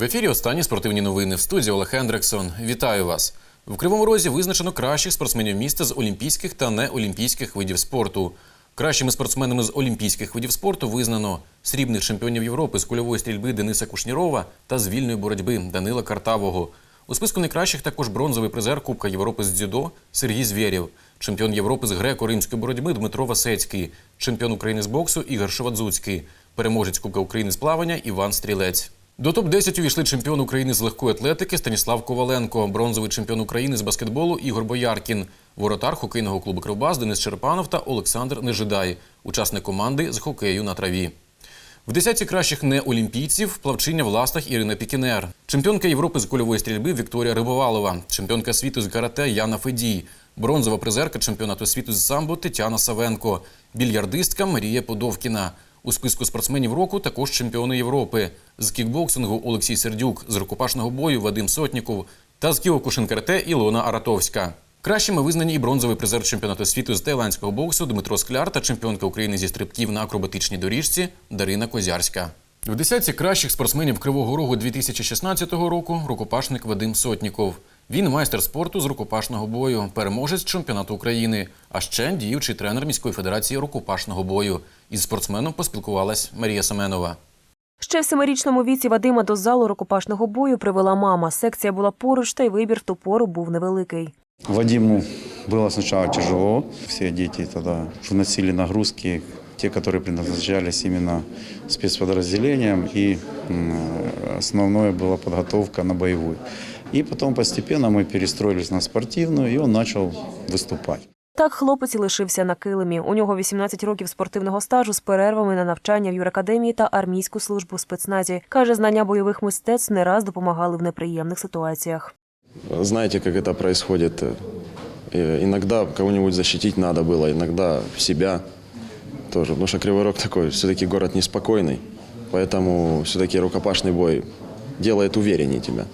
В ефірі останні спортивні новини в студії Олег Хендриксон. Вітаю вас. В Кривому Розі визначено кращих спортсменів міста з олімпійських та неолімпійських видів спорту. Кращими спортсменами з олімпійських видів спорту визнано срібних чемпіонів Європи з кульової стрільби Дениса Кушнірова та з вільної боротьби Данила Картавого. У списку найкращих також бронзовий призер Кубка Європи з дзюдо Сергій Звєрєв, чемпіон Європи з греко-римської боротьби Дмитро Васецький, чемпіон України з боксу Ігор Шевадзуцький, переможець Кубка України з плавання Іван Стрілець. До топ-10 увійшли чемпіон України з легкої атлетики Станіслав Коваленко, бронзовий чемпіон України з баскетболу Ігор Бояркін, воротар хокейного клубу Кривбас Денис Черпанов та Олександр Нежидай, учасник команди з хокею на траві. В десятці кращих неолімпійців плавчиня в ластах Ірина Пікінер, чемпіонка Європи з кульової стрільби Вікторія Рибовалова, чемпіонка світу з карате Яна Федій, бронзова призерка чемпіонату світу з самбо Тетяна Савенко, більярдистка Марія Подовкіна. У списку спортсменів року також чемпіони Європи з кікбоксингу Олексій Сердюк, з рукопашного бою Вадим Сотніков та з кіокушинкарте Ілона Аратовська. Кращими визнані і бронзовий призер чемпіонату світу з тайландського боксу Дмитро Скляр та чемпіонка України зі стрибків на акробатичній доріжці Дарина Козярська. В десятці кращих спортсменів Кривого Рогу 2016 року рукопашник Вадим Сотніков. Він майстер спорту з рукопашного бою, переможець чемпіонату України, а ще діючий тренер міської федерації рукопашного бою. Із спортсменом поспілкувалась Марія Семенова. Ще в семирічному віці Вадима до залу рукопашного бою привела мама. Секція була поруч, та й вибір в ту пору був невеликий. Вадиму было сначала тяжело. Все дети тогда вносили нагрузки, те, которые предназначались именно спецподразделениям, и м, основное была подготовка на боевую. И потом постепенно мы перестроились на спортивную, и он начал выступать. Так хлопець і лишився на килимі. У нього 18 років спортивного стажу з перервами на навчання в юракадемії та армійську службу в спецназі. Каже, знання бойових мистецтв не раз допомагали в неприємних ситуаціях. Знаете, как это происходит? Э, Иногда кого-нибудь защитить надо было, иногда себя тоже. Потому что Кривой Рог такой все-таки город неспокойный, поэтому все-таки рукопашный бой делает увереннее тебя.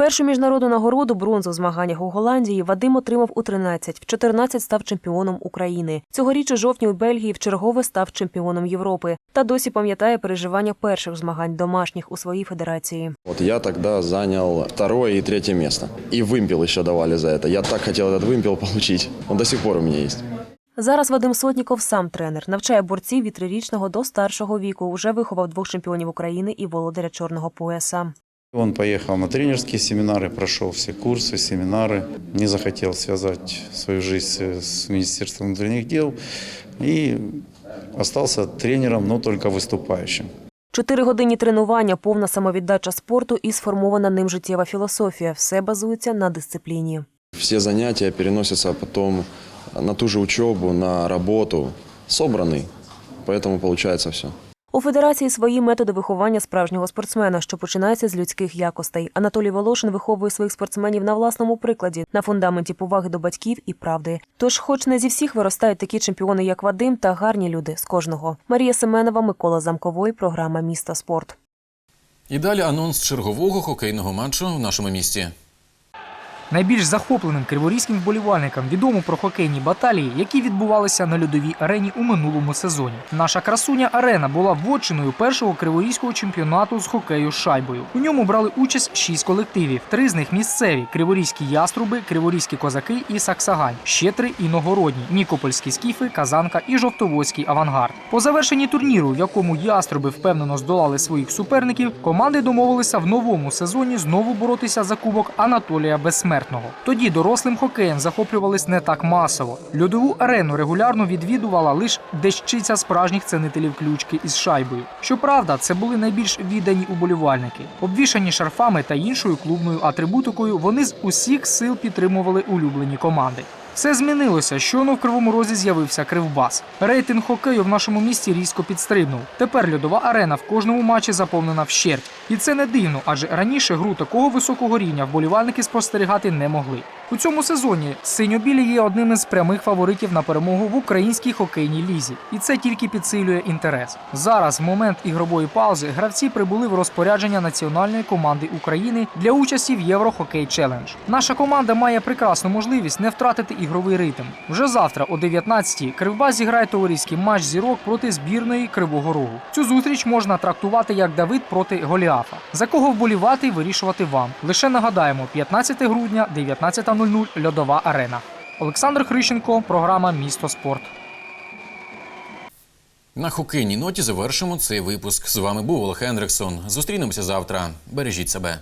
Першу міжнародну нагороду бронзу в змаганнях у Голландії Вадим отримав у 13, в 14 став чемпіоном України. Цьогоріч у жовтні у Бельгії вчергове став чемпіоном Європи та досі пам'ятає переживання перших змагань домашніх у своїй федерації. Вот я тогда занял второе и третье место. И вымпел еще давали за это. Я так хотел этот вымпел получить. Он до сих пор у меня есть. Зараз Вадим Сотніков сам тренер, навчає борців від трирічного до старшого віку. Уже виховав двох чемпіонів України і володаря чорного пояса. Он поехал на тренерские семинары, прошел все курсы, семинары, не захотел связать свою жизнь с Министерством внутренних дел и остался тренером, но только выступающим. Чотири годинні тренування, повна самовіддача спорту і сформована ним життєва філософія. Все базується на дисципліні. Все занятия переносятся потом на ту же учебу, на работу. Собранный. Поэтому получается все. У федерації свої методи виховання справжнього спортсмена, що починається з людських якостей. Анатолій Волошин виховує своїх спортсменів на власному прикладі, на фундаменті поваги до батьків і правди. Тож, хоч не зі всіх виростають такі чемпіони, як Вадим, та гарні люди з кожного. Марія Семенова, Микола Замковой, програма Місто спорт. І далі анонс чергового хокейного матчу в нашому місті. Найбільш захопленим криворізьким вболівальникам відомо про хокейні баталії, які відбувалися на льодовій арені у минулому сезоні. Наша красуня арена була вотчиною першого криворізького чемпіонату з хокею з шайбою. У ньому брали участь шість колективів. Три з них місцеві: криворізькі яструби, криворізькі козаки і Саксагань. Ще три іногородні: Нікопольські скіфи, Казанка і Жовтоводський авангард. По завершенні турніру, в якому яструби впевнено здолали своїх суперників, команди домовилися в новому сезоні знову боротися за кубок Анатолія Безсмертного. Тоді дорослим хокеєм захоплювались не так масово. Льодову арену регулярно відвідувала лише дещиця справжніх ценителів ключки із шайбою. Щоправда, це були найбільш віддані уболівальники. Обвішані шарфами та іншою клубною атрибутикою, вони з усіх сил підтримували улюблені команди. Все змінилося. Щойно в кривому розі з'явився кривбас. Рейтинг хокею в нашому місті різко підстрибнув. Тепер льодова арена в кожному матчі заповнена вщерть. І це не дивно, адже раніше гру такого високого рівня вболівальники спостерігати не могли. У цьому сезоні синьо-білі є одним із прямих фаворитів на перемогу в українській хокейній лізі, і це тільки підсилює інтерес. Зараз, в момент ігрової паузи, гравці прибули в розпорядження національної команди України для участі в Єврохокей Челендж. Наша команда має прекрасну можливість не втратити ігровий ритм. Вже завтра о 19-й Кривбас зіграє товариський матч зірок проти збірної Кривого Рогу. Цю зустріч можна трактувати як Давид проти Голіафа. За кого вболівати, вирішувати вам. Лише нагадаємо, 15 грудня, 19.00 Льодова арена. Олександр Хрищенко, програма Місто спорт. На хокейній ноті завершимо цей випуск. З вами був Олег Хендриксон. Зустрінемося завтра. Бережіть себе.